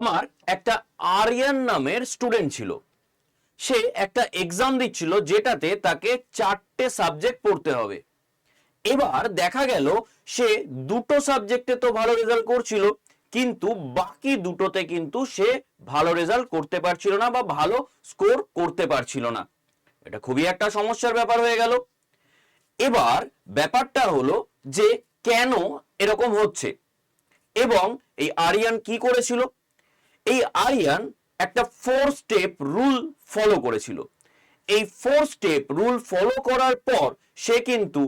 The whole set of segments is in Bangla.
আমার একটা আরিয়ান নামের স্টুডেন্ট ছিল। সে একটা এক্সাম দিচ্ছিল যেটাতে তাকে চারটে সাবজেক্ট পড়তে হবে। এবার দেখা গেল সে দুটো সাবজেক্টে তো ভালো রেজাল্ট করছিল, কিন্তু বাকি দুটোতে কিন্তু সে ভালো রেজাল্ট করতে পারছিল না বা ভালো স্কোর করতে পারছিল না। এটা খুবই একটা সমস্যার ব্যাপার হয়ে গেল। এবার ব্যাপারটা হলো যে কেন এরকম হচ্ছে? এবং এই আরিয়ান কি করেছিল? এই আরিয়ান একটা ফোর স্টেপ রুল ফলো করেছিল। এই ফোর স্টেপ রুল ফলো করার পর সে কিন্তু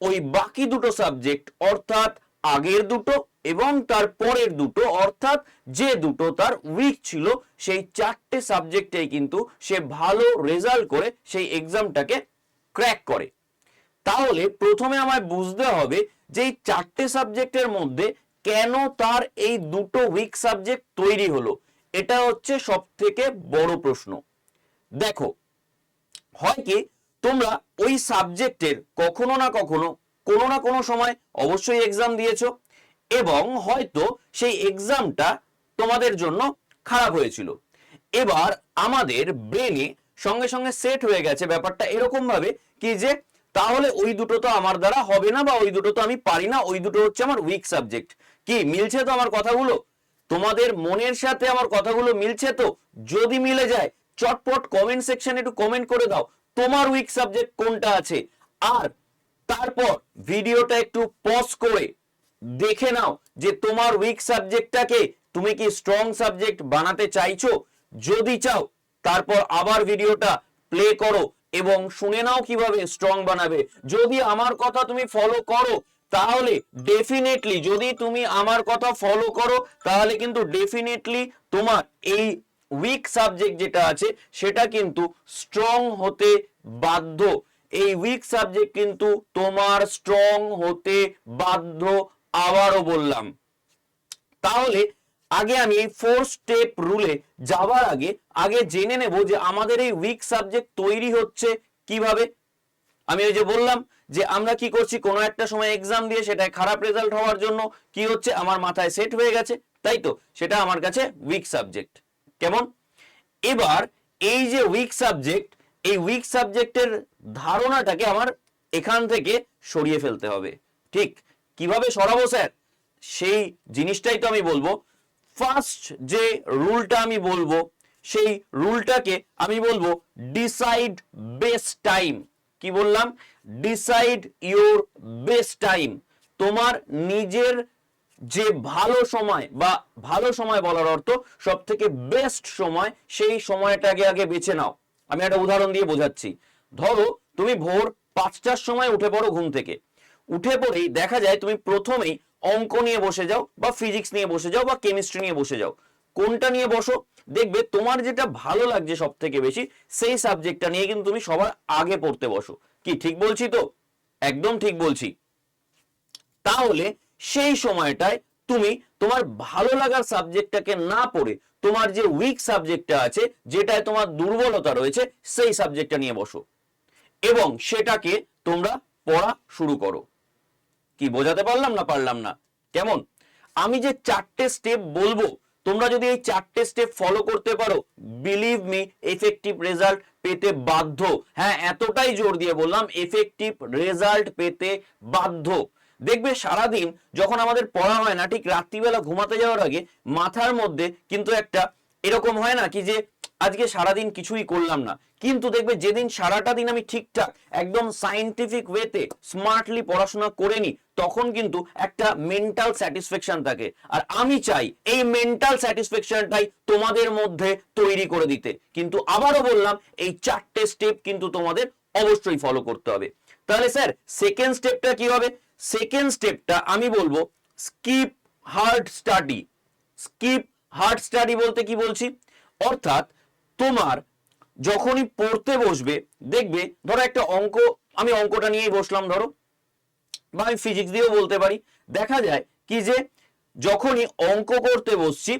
ওই বাকি দুটো সাবজেক্ট অর্থাৎ আগের দুটো এবং তার পরের দুটো অর্থাৎ যে দুটো তার উইক ছিল, সেই চারটে সাবজেক্টেই কিন্তু সে ভালো রেজাল্ট করে সেই এক্সামটাকে ক্র্যাক করে। তাহলে প্রথমে আমায় বুঝতে হবে যে এই চারটে সাবজেক্টের মধ্যে কেন তার এই দুটো উইক সাবজেক্ট তৈরি হলো? এটা হচ্ছে সব থেকে বড় প্রশ্ন। দেখো, হয় কি, তোমরা ওই সাবজেক্টের কখনো না কখনো কোনো না কোনো সময় অবশ্যই এক্সাম দিয়েছ এবং হয়তো সেই এক্সামটা তোমাদের জন্য খারাপ হয়েছিল। এবার আমাদের ব্রেনে সঙ্গে সঙ্গে সেট হয়ে গেছে ব্যাপারটা এরকম ভাবে কি যে, তাহলে ওই দুটো তো আমার দ্বারা হবে না বা ওই দুটো তো আমি পারি না, ওই দুটো হচ্ছে আমার উইক সাবজেক্ট কি, মিলছে তো আমার কথাগুলো? তোমাদের মনের সাথে আমার কথাগুলো মিলছে তো? যদি মিলে যায়, চটপট কমেন্ট সেকশনে একটু কমেন্ট করে দাও, তোমার উইক সাবজেক্ট কোনটা আছে? আর তারপর ভিডিওটা একটু পজ করে দেখে নাও যে তোমার উইক সাবজেক্টটাকে তুমি কি স্ট্রং সাবজেক্ট বানাতে চাইছো? যদি চাও, তারপর আবার ভিডিওটা প্লে করো এবং শুনে নাও কীভাবে স্ট্রং বানাবে। যদি আমার কথা তুমি ফলো করো তাহলে ডেফিনেটলি যদি তুমি আমার কথা ফলো করো তাহলে কিন্তু ডেফিনেটলি তোমার এই উইক সাবজেক্ট যেটা আছে সেটা কিন্তু স্ট্রং হতে বাধ্য। এই উইক সাবজেক্ট কিন্তু তোমার স্ট্রং হতে বাধ্য আবারও বললাম। তাহলে আগে আমি এই ফোর স্টেপ রুলে যাওয়ার আগে আগে জেনে নেব যে আমাদের এই উইক সাবজেক্ট তৈরি হচ্ছে কীভাবে। আমি ওই যে বললাম যে আমরা কি করছি, কোনো একটা সময় এক্সাম দিয়ে সেটায় খারাপ রেজাল্ট হওয়ার জন্য কি হচ্ছে, আমার মাথায় সেট হয়ে গেছে। তাই তো? সেটা আমার কাছে উইক সাবজেক্ট কেমন? এবার এই যে উইক সাবজেক্ট এই উইক সাবজেক্টের ধারণাটাকে আমার এখান থেকে সরিয়ে ফেলতে হবে। ঠিক? কীভাবে সরাবো স্যার? সেই জিনিসটাই তো আমি বলব। ফার্স্ট যে রুলটা আমি বলব, সেই রুলটাকে আমি বলব ডিসাইড বেস্ট টাইম কি বললাম? ডিসাইড ইওর বেস্ট টাইম তোমার নিজের যে ভালো সময় বা ভালো সময় বলার অর্থ সব থেকে বেস্ট সময়, সেই সময়টাকে আগে বেছে নাও। আমি একটা উদাহরণ দিয়ে বোঝাচ্ছি। ধরো, তুমি ভোর পাঁচটার সময় উঠে পড়ো ঘুম থেকে। উঠে পড়েই দেখা যায় তুমি প্রথমেই অঙ্ক নিয়ে বসে যাও বা ফিজিক্স নিয়ে বসে যাও বা কেমিস্ট্রি নিয়ে বসে যাও। কোনটা নিয়ে বসো? দেখবে তোমার যেটা ভালো লাগছে সব থেকে বেশি, সেই সাবজেক্টটা নিয়ে কিন্তু তুমি সবার আগে পড়তে বসো। কি, ঠিক বলছি তো? একদম ঠিক বলছি। তাহলে সেই সময়টায় তুমি তোমার ভালো লাগার সাবজেক্টটাকে না পড়ে তোমার যে উইক সাবজেক্টটা আছে, যেটায় তোমার দুর্বলতা রয়েছে, সেই সাবজেক্টটা নিয়ে বসো। এবং সেটাকে তোমরা পড়া শুরু করো। কি, বোঝাতে পারলাম না পারলাম না? কেমন? আমি যে চারটে স্টেপ বলব তোমরা যদি এই চারটে স্টেপ ফলো করতে পারো বিলিভ মি এফেক্টিভ রেজাল্ট পেতে বাধ্য। হ্যাঁ এতটাই জোর দিয়ে বললাম এফেক্টিভ রেজাল্ট পেতে বাধ্য। দেখবে সারাদিন যখন আমাদের পড়া হয় না, ঠিক রাত্রিবেলা ঘুমাতে যাওয়ার আগে মাথার মধ্যে কিন্তু একটা এরকম হয় না কি যে আজকে সারাদিন কিছুই করলাম না। কিন্তু দেখবে যেদিন সারাটা দিন আমি ঠিকঠাক, একদম সাইন্টিফিক ওয়েতে স্মার্টলি পড়াশোনা করে নি তখন কিন্তু একটা মেন্টাল স্যাটিসফ্যাকশন থাকে। আর আমি চাই এই মেন্টাল স্যাটিসফ্যাকশনটাই তোমাদের মধ্যে তৈরি করে দিতে। কিন্তু আবারও বললাম, এই চারটে স্টেপ কিন্তু তোমাদের অবশ্যই ফলো করতে হবে। তাহলে স্যার সেকেন্ড স্টেপটা কি হবে? সেকেন্ড স্টেপটা আমি বলব skip hard study skip hard study বলতে কি বলছি? অর্থাৎ তোমার যখনই পড়তে বসবে, দেখবে, ধরো একটা অঙ্ক, আমি অঙ্কটা নিয়েই বসলাম, ধরো, বা আমি ফিজিক্স দিয়েও বলতে পারি। দেখা যায় কি যে, যখনই অঙ্ক করতে বসছি,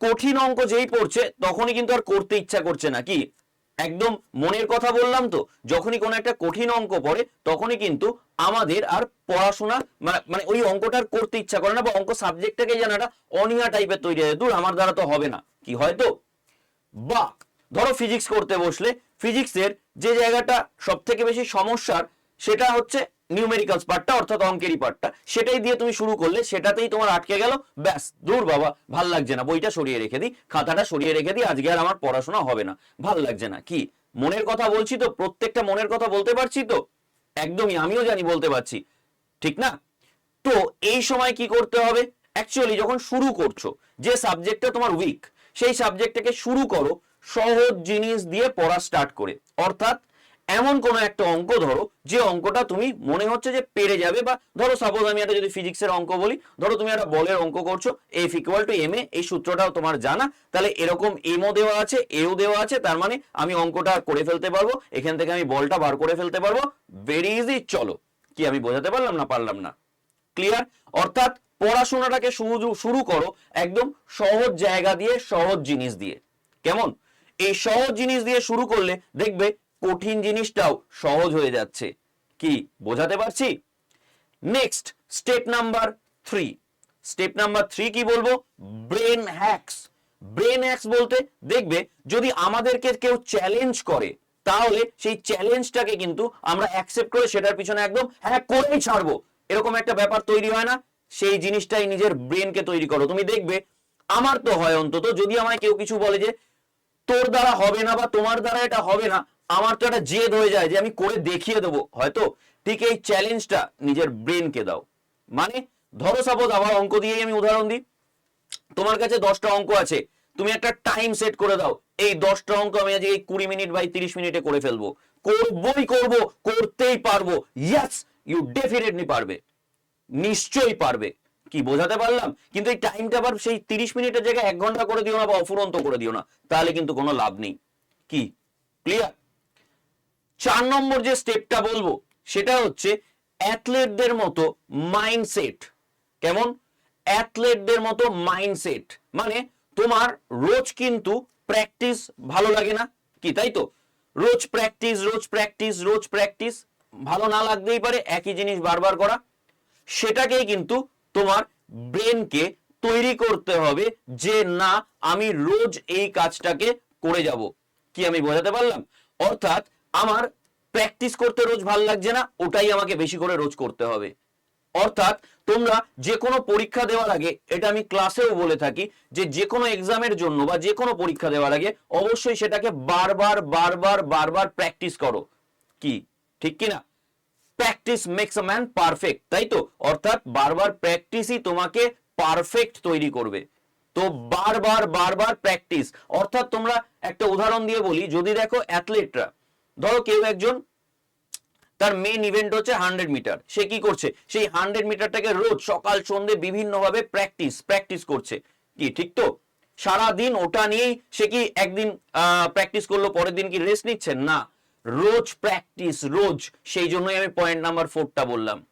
কঠিন অঙ্ক যেই পড়ছে, তখনই কিন্তু আর করতে ইচ্ছা করছে না। কি? একদম মনের কথা বললাম তো, যখনই কোনো একটা কঠিন অঙ্ক পড়ে, তখনই কিন্তু আমাদের আর পড়াশোনা মা- মানে ওই অঙ্কটার করতে ইচ্ছা করে না, বা অঙ্ক সাবজেক্টটাকে যেন একটা অনীহা টাইপের তৈরি হয় দূর, আমার দ্বারা তো হবে না। কি হয়তো বা ধরো ফিজিক্স করতে বসলে ফিজিক্সের যে জায়গাটা সব থেকে বেশি সমস্যার, সেটা হচ্ছে নিউমেরিক্যালস পার্টটা অর্থাৎ অঙ্কেরই পার্টটা সেটাই দিয়ে তুমি শুরু করলে, সেটাতেই তোমার আটকে গেল, ব্যাস, দূর বাবা, ভালো লাগছে না। বইটা সরিয়ে রেখে দিই, খাতাটা সরিয়ে রেখে দিই, আজকে আর আমার পড়াশোনা হবে না। ভালো লাগছে না। কি? মনের কথা বলছি তো? প্রত্যেকটা মনের কথা বলতে পারছি তো? একদমই, আমিও জানি বলতে পারছি। ঠিক না? তো এই সময় কি করতে হবে? অ্যাকচুয়ালি যখন শুরু করছ, যে সাবজেক্টটা তোমার উইক সেই সাবজেক্টটাকে শুরু করো সহজ জিনিস দিয়ে পড়া স্টার্ট করে। অর্থাৎ এমন কোনো একটা অঙ্ক ধরো, যে অঙ্কটা তুমি মনে হচ্ছে যে পেরে যাবে বা ধরো সাপোজ আমি একটা যদি ফিজিক্সের অঙ্ক বলি, ধরো তুমি একটা বলের অঙ্ক করছ F equal to M A, এই সূত্রটাও তোমার জানা, তাহলে এরকম এমও দেওয়া আছে এও দেওয়া আছে, তার মানে আমি অঙ্কটা করে ফেলতে পারব, এখান থেকে আমি বলটা বার করে ফেলতে পারব ভেরি ইজি চলো। কি আমি বোঝাতে পারলাম না পারলাম না? ক্লিয়ার অর্থাৎ পড়াশোনাটাকে শুরু শুরু করো একদম সহজ জায়গা দিয়ে, সহজ জিনিস দিয়ে। কেমন? এই সহজ জিনিস দিয়ে শুরু করলে দেখবে কঠিন জিনিসটাও সহজ হয়ে যাচ্ছে। কি, বোঝাতে পারছি? Next step number three step number three কি বলব? ব্রেন হ্যাকস ব্রেন হ্যাকস বলতে দেখবে যদি আমাদেরকে কেউ চ্যালেঞ্জ করে, তাহলে সেই চ্যালেঞ্জটাকে কিন্তু আমরা অ্যাকসেপ্ট করে সেটার পিছনে একদম হ্যাঁ করেই ছাড়বো। এরকম একটা ব্যাপার তৈরি হয় না? সেই জিনিসটাই নিজের ব্রেনকে তৈরি করো। তুমি দেখবে, আমার তো হয় অন্তত যদি আমায় কেউ কিছু বলে যে তোর দ্বারা হবে না বা তোমার দ্বারা এটা হবে না, আমার তো একটা জেদ হয়ে যায় যে আমি করে দেখিয়ে দেবো। হয়তো ঠিক এই চ্যালেঞ্জটা নিজের ব্রেনকে দাও। মানে ধরো সাপোজ আবার অঙ্ক দিয়েই আমি উদাহরণ দিই। তোমার কাছে দশটা অঙ্ক আছে, তুমি একটা টাইম সেট করে দাও। এই দশটা অঙ্ক আমি আজকে এই কুড়ি মিনিট বাই তিরিশ মিনিটে করে ফেলব। করবই করব, করতেই পারব। ইয়াস ইউ ডেফিনেটলি পারবে। নিশ্চয়ই পারবে। কি বোঝাতে পারলাম? কিন্তু এই টাইমটা আবার সেই তিরিশ মিনিটের জায়গায় এক ঘণ্টা করে দিও না বা অফুরন্ত করে দিও না, তাহলে কিন্তু কোনো লাভ নেই। কি? ক্লিয়ার চার নম্বর যে স্টেপটা বলব, সেটা হচ্ছে অ্যাথলেটদের মতো মাইন্ডসেট কেমন? অ্যাথলেটদের মতো মাইন্ডসেট মানে তোমার রোজ কিন্তু প্র্যাকটিস ভালো লাগে না। কি, তাই তো? রোজ প্র্যাকটিস রোজ প্র্যাকটিস রোজ প্র্যাকটিস ভালো না লাগতেই পারে, একই জিনিস বারবার করা। সেটাকেই কিন্তু তোমার ব্রেনকে তৈরি করতে হবে যে না, আমি রোজ এই কাজটাকে করে যাব। কি আমি বোঝাতে পারলাম? অর্থাৎ আমার প্র্যাকটিস করতে রোজ ভালো লাগছে না, ওটাই আমাকে বেশি করে রোজ করতে হবে। অর্থাৎ তোমরা যে কোনো পরীক্ষা দেওয়ার আগে, এটা আমি ক্লাসেও বলে থাকি, যে যে কোনো এক্সামের জন্য বা যে কোনো পরীক্ষা দেওয়ার আগে, অবশ্যই সেটাকে বারবার বারবার বারবার প্র্যাকটিস করো। কি? ঠিক কি না practice makes a man perfect তাই তো? অর্থাৎ বারবার প্র্যাকটিসই তোমাকে পারফেক্ট তৈরি করবে। তো বারবার বারবার প্র্যাকটিস অর্থাৎ তোমরা একটা উদাহরণ দিয়ে বলি, যদি দেখো অ্যাথলেটরা ধরো কেউ একজন, তার মেন ইভেন্ট হচ্ছে হান্ড্রেড মিটার সে কি করছে? সেই হান্ড্রেড মিটারটাকে রোজ সকাল, সন্ধে বিভিন্ন ভাবে প্র্যাকটিস প্র্যাকটিস করছে। কি, ঠিক তো? সারা দিন ওটা নিয়েই সে কি একদিন প্র্যাকটিস করল, পরের দিন কি রেস্ট নিচ্ছে? না। রোজ প্র্যাকটিস, রোজ। সেই জন্যই আমি পয়েন্ট নাম্বার ফোরটা বললাম।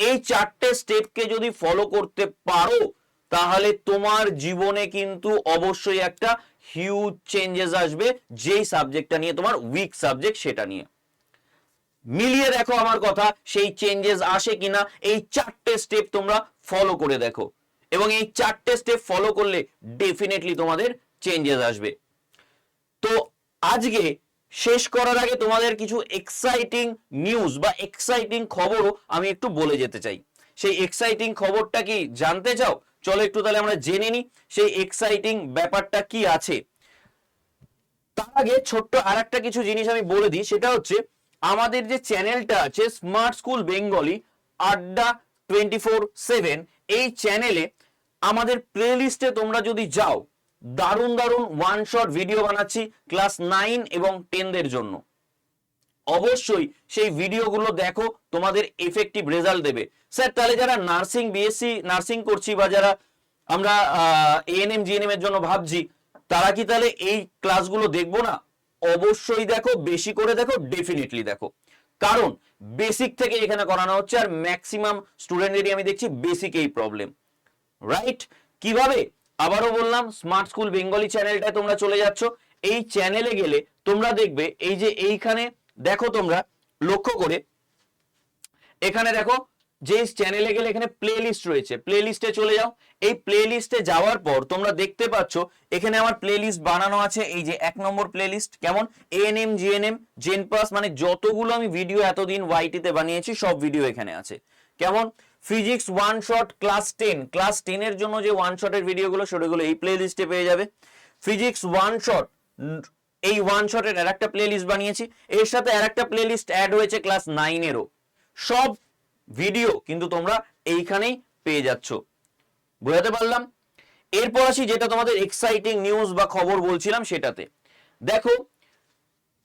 এই চারটে স্টেপকে যদি ফলো করতে পারো, তাহলে তোমার জীবনে কিন্তু অবশ্যই একটা হিউজ চেঞ্জেস আসবে, যেই সাবজেক্টটা নিয়ে তোমার উইক সাবজেক্ট সেটা নিয়ে। মিলিয়ে দেখো আমার কথা, সেই চেঞ্জেস আসে কিনা, এই চারটে স্টেপ তোমরা ফলো করে দেখো। এবং এই চারটে স্টেপ ফলো করলে ডেফিনেটলি তোমাদের চেঞ্জেস আসবে। তো আজকে শেষ করার আগে তোমাদের কিছু এক্সাইটিং নিউজ বা এক্সাইটিং খবরও আমি একটু বলে যেতে চাই। সেই এক্সাইটিং খবরটা কি জানতে চাও? চলো একটু তাহলে আমরা জেনে নিই সেই এক্সাইটিং ব্যাপারটা কি আছে। তার আগে ছোট্ট আর একটা কিছু জিনিস আমি বলে দিই, সেটা হচ্ছে আমাদের যে চ্যানেলটা আছে smart school Bengali Adda twenty four seven এই চ্যানেলে আমাদের প্লেলিস্টে তোমরা যদি যাও দারুণ দারুণ ওয়ান শট ভিডিও বানাচ্ছি ক্লাস নাইন এবং টেনদের জন্য। অবশ্যই সেই ভিডিওগুলো দেখো, তোমাদের এফেক্টিভ রেজাল্ট দেবে। স্যার, তাহলে যারা নার্সিং বিএসসি নার্সিং করছি বা যারা আমরা এএনএম জিএনএম এর জন্য ভাবছি, তারা কি তাহলে এই ক্লাসগুলো দেখব না? অবশ্যই দেখো, বেশি করে দেখো ডেফিনেটলি দেখো। কারণ বেসিক থেকে এখানে করানো হচ্ছে আর ম্যাক্সিমাম স্টুডেন্টেরই আমি দেখছি বেসিক এই প্রবলেম রাইট কীভাবে? আবারও বললাম স্মার্ট স্কুল বেঙ্গলি চ্যানেলটায় তোমরা চলে যাচ্ছ। এই চ্যানেলে গেলে তোমরা দেখবে, এই যে এইখানে দেখো তোমরা, লক্ষ্য করে, এখানে দেখো, যে চ্যানেলে গেলে এখানে প্লে লিস্ট রয়েছে। প্লে লিস্টে চলে যাও। এই প্লে লিস্টে যাওয়ার পর তোমরা দেখতে পাচ্ছ, এখানে আমার প্লে লিস্ট বানানো আছে। এই যে এক নম্বর প্লে লিস্ট কেমন এএনএম জিএনএম জেনপাস মানে যতগুলো আমি ভিডিও এতদিন ওয়াইটিতে বানিয়েছি, সব ভিডিও এখানে আছে। কেমন? Physics one shot class ten class টেনের জন্য যে ওয়ান শটের ভিডিওগুলো সেগুলো এই প্লে লিস্টে পেয়ে যাবে। ফিজিক্স ওয়ান শট এই ওয়ান শটের আর একটা প্লে লিস্ট বানিয়েছি। এর সাথে আর একটা প্লে লিস্ট অ্যাড হয়েছে ক্লাস নাইনেরও সব ভিডিও কিন্তু তোমরা এইখানেই পেয়ে যাচ্ছ। বোঝাতে পারলাম? এরপর আসি যেটা তোমাদের এক্সাইটিং নিউজ বা খবর বলছিলাম সেটাতে। দেখো,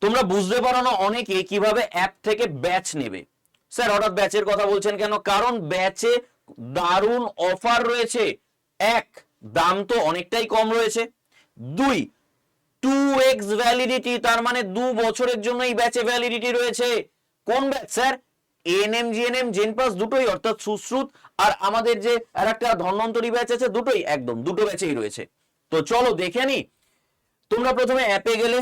তোমরা বুঝতে পারো না অনেকে কীভাবে অ্যাপ থেকে ব্যাচ নেবে। স্যার হঠাৎ ব্যাচের কথা বলছেন কেন? কারণ ব্যাচে দারুণ অফার রয়েছে। এক, দাম তো অনেকটাই কম রয়েছে। দুই টু এক্স ভ্যালিডিটি তার মানে দু বছরের জন্য এই ব্যাচে ভ্যালিডিটি রয়েছে। কোন ব্যাচ স্যার দুটোই, অর্থাৎ সুশ্রুত, আর আমাদের যে আর একটা ব্যাচ আছে, দুটোই একদম, দুটো ব্যাচেই রয়েছে। তো চলো দেখে নি। তোমরা প্রথমে অ্যাপে গেলে।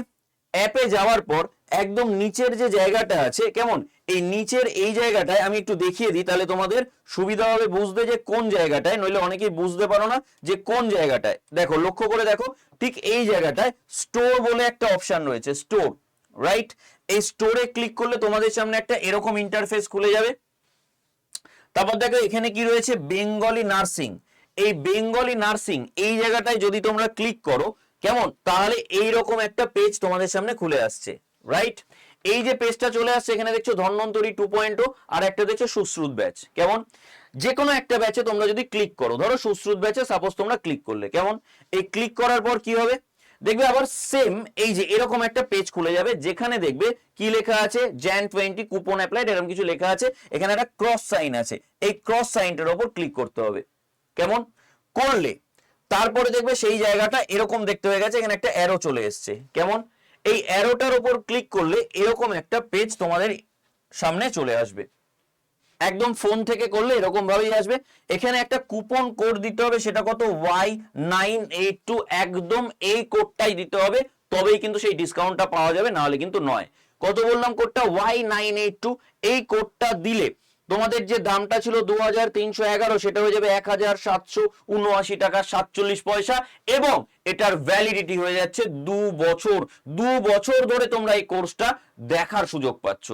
অ্যাপে যাওয়ার পর একদম নিচের যে জায়গাটা আছে, কেমন? এই নিচের এই জায়গাটায় আমি একটু দেখিয়ে দিই, তাহলে তোমাদের সুবিধা হবে বুঝতে যে কোন জায়গাটায়, নইলে অনেকেই বুঝতে পারো না যে কোন জায়গাটায়। দেখো, লক্ষ্য করে দেখো, ঠিক এই জায়গাটায় স্টোর বলে একটা অপশন রয়েছে স্টোর রাইট এই স্টোরে ক্লিক করলে তোমাদের সামনে একটা এরকম ইন্টারফেস খুলে যাবে। তারপর দেখো, এখানে কি রয়েছে? বেঙ্গলি নার্সিং এই বেঙ্গলি নার্সিং এই জায়গাটায় যদি তোমরা ক্লিক করো, কেমন? তাহলে এই রকম একটা পেজ তোমাদের সামনে খুলে আসছে। রাইট এই যে পেজটা চলে আসছে, এখানে দেখছ ধন্বন্তরী টু পয়েন্ট আর একটা দেখছ সুশ্রুত ব্যাচ কেমন? যে কোনো একটা ব্যাচে তোমরা যদি ক্লিক করো, ধরো সুশ্রুত ব্যাচে সাপোজ তোমরা ক্লিক করলে, কেমন? এই ক্লিক করার পর কি হবে? দেখবে আবার সেম এই যে এরকম একটা পেজ খুলে যাবে, যেখানে দেখবে কি লেখা আছে? জ্যান টোয়েন্টি কুপন অ্যাপ্লাইড এরকম কিছু লেখা আছে, এখানে একটা ক্রস সাইন আছে। এই ক্রস সাইনটার ওপর ক্লিক করতে হবে। কেমন? করলে, তারপরে দেখবে সেই জায়গাটা এরকম দেখতে হয়ে গেছে, এখানে একটা অ্যারো চলে এসছে। কেমন? এই অ্যারোটার ওপর ক্লিক করলে এরকম একটা পেজ তোমাদের সামনে চলে আসবে। একদম ফোন থেকে করলে এরকম ভাবেই আসবে। এখানে একটা কুপন কোড দিতে হবে, সেটা কত? ওয়াই নাইন এইট টু একদম এই কোডটাই দিতে হবে, তবেই কিন্তু সেই ডিসকাউন্টটা পাওয়া যাবে না হলে কিন্তু নয়। কত বললাম কোডটা ওয়াই নাইন এইট টু এই কোডটা দিলে তোমাদের যে দামটা ছিল দু সেটা হয়ে যাবে এক হাজার সাতশো উনআশি টাকা সাতচল্লিশ পয়সা এবং এটার ভ্যালিডিটি হয়ে যাচ্ছে দু বছর। দু বছর ধরে তোমরা এই কোর্সটা দেখার সুযোগ পাচ্ছ।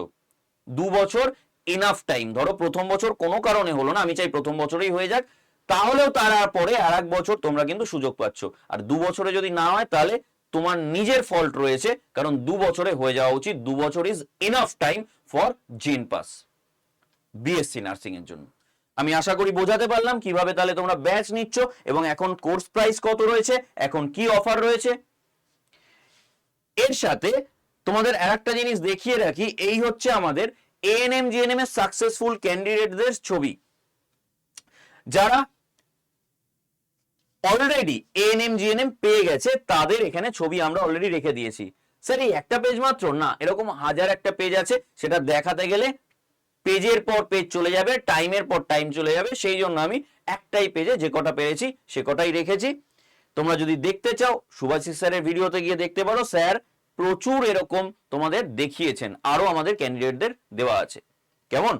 দু বছর ইনাফ টাইম ধরো প্রথম বছর কোনো কারণে হলো না, আমি চাই প্রথম বছরেই হয়ে যাক। তাহলেও তার পরে আর এক বছর তোমরা কিন্তু সুযোগ পাচ্ছ। আর দু বছরে যদি না হয়, তাহলে তোমার নিজের ফল্ট রয়েছে, কারণ দু বছরে হয়ে যাওয়া উচিত। দু বছর is enough time for gen pass BSc nursing এর জন্য। আমি আশা করি বোঝাতে পারলাম কীভাবে তাহলে তোমরা ব্যাচ নিচ্ছ এবং এখন কোর্স প্রাইস কত রয়েছে, এখন কি অফার রয়েছে। এর সাথে তোমাদের আরেকটা জিনিস দেখিয়ে রাখি, এই হচ্ছে আমাদের A N M G N M এর সাকসেসফুল ক্যান্ডিডেটদের ছবি। যারা অলরেডি এএনএম জিএনএম পেয়ে গেছে, তাদের এখানে ছবি আমরা অলরেডি রেখে দিয়েছি। স্যার, এই একটা পেজ মাত্র? না, এরকম হাজার একটা পেজ আছে, সেটা দেখাতে গেলে পেজের পর পেজ চলে যাবে টাইমের পর টাইম চলে যাবে, সেই জন্য আমি একটাই পেজে যে কটা পেরেছি, সে কটাই রেখেছি। তোমরা যদি দেখতে চাও, সুভাষিস স্যারের ভিডিওতে গিয়ে দেখতে পারো, স্যার প্রচুর এরকম তোমাদের দেখিয়েছেন আরও আমাদের ক্যান্ডিডেটদের দেওয়া আছে। কেমন?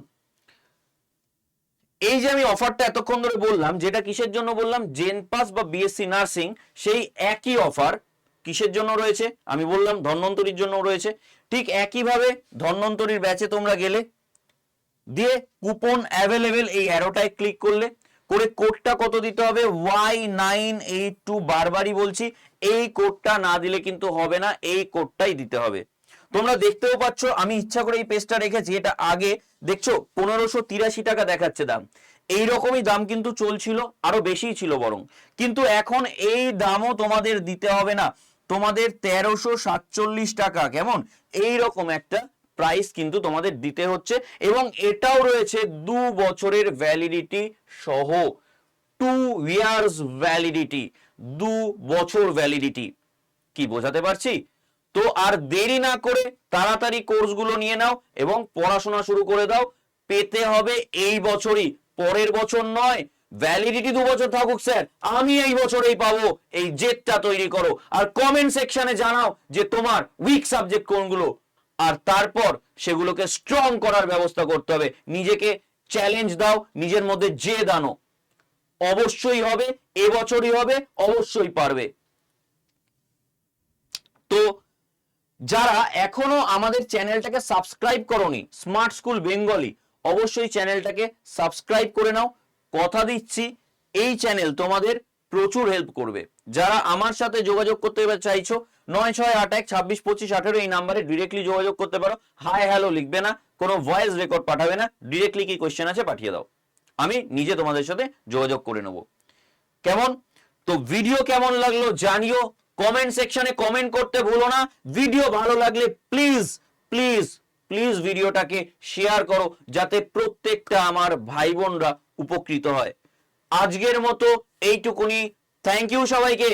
এই যে আমি অফারটা এতক্ষণ ধরে বললাম, যেটা কিসের জন্য বললাম জেন পাস বা বিএসসি নার্সিং সেই একই অফার কিসের জন্য রয়েছে? আমি বললাম, ধন্বন্তরীর জন্য রয়েছে। ঠিক একইভাবে ধন্বন্তরীর ব্যাচে তোমরা গেলে দিয়ে কুপন অ্যাভেলেবেল এই অ্যারোটায় ক্লিক করলে, করে কোডটা কত দিতে হবে? ওয়াই নাইন এইট টু বারবারই বলছি, এই কোডটা না দিলে কিন্তু হবে না, এই কোডটাই দিতে হবে। তোমরা দেখতেও পাচ্ছ, আমি ইচ্ছা করে এই পেজটা রেখেছি, এটা আগে দেখছ, পনেরোশো তিরাশি টাকা দেখাচ্ছে দাম। এই রকমই দাম কিন্তু চলছিল, আরও বেশিই ছিল বরং। কিন্তু এখন এই দামও তোমাদের দিতে হবে না, তোমাদের তেরোশো সাতচল্লিশ টাকা, কেমন? এই রকম একটা প্রাইস কিন্তু তোমাদের দিতে হচ্ছে এবং এটাও রয়েছে দু বছরের ভ্যালিডিটি সহ। টু ইয়ার্স ভ্যালিডিটি দু বছর ভ্যালিডিটি কি বোঝাতে পারছি? তো আর দেরি না করে তাড়াতাড়ি কোর্সগুলো নিয়ে নাও এবং পড়াশোনা শুরু করে দাও। পেতে হবে এই বছরই, পরের বছর নয়। ভ্যালিডিটি দু বছর থাকুক, স্যার। আমি এই বছরেই পাবো। এই জেদটা তৈরি করো। আর কমেন্ট সেকশনে জানাও যে তোমার উইক সাবজেক্ট কোনগুলো। আর তারপর সেগুলোকে স্ট্রং করার ব্যবস্থা করতে হবে। নিজেকে চ্যালেঞ্জ দাও, নিজের মধ্যে জেদ আনো। অবশ্যই হবে, এবছরই হবে, অবশ্যই পারবে। তো যারা এখনও আমাদের চ্যানেলটাকে সাবস্ক্রাইব করনি স্মার্ট স্কুল বেঙ্গলি অবশ্যই চ্যানেলটাকে সাবস্ক্রাইব করে নাও। কথা দিচ্ছি, এই চ্যানেল তোমাদের প্রচুর হেল্প করবে। যারা আমার সাথে যোগাযোগ করতে চাইছো নয় ছয় আট এক ছাব্বিশ পঁচিশ আঠেরো এই নাম্বারে ডিরেক্টলি যোগাযোগ করতে পারো। হাই হ্যালো লিখবে না, কোনো ভয়েস রেকর্ড পাঠাবে না ডিরেক্টলি কি কোয়েশ্চেন আছে পাঠিয়ে দাও। আমি নিজে তোমাদের সাথে যোগাযোগ করে নেব। কেমন? তো ভিডিও কেমন লাগল জানিও কমেন্ট সেকশনে কমেন্ট করতে ভুলো না। ভিডিও ভালো লাগলে প্লিজ প্লিজ প্লিজ ভিডিওটাকে শেয়ার করো, যাতে প্রত্যেকটা আমার ভাই বোনরা উপকৃত হয়। আজকের মতো এইটুকুনি। থ্যাংক ইউ সবাইকে।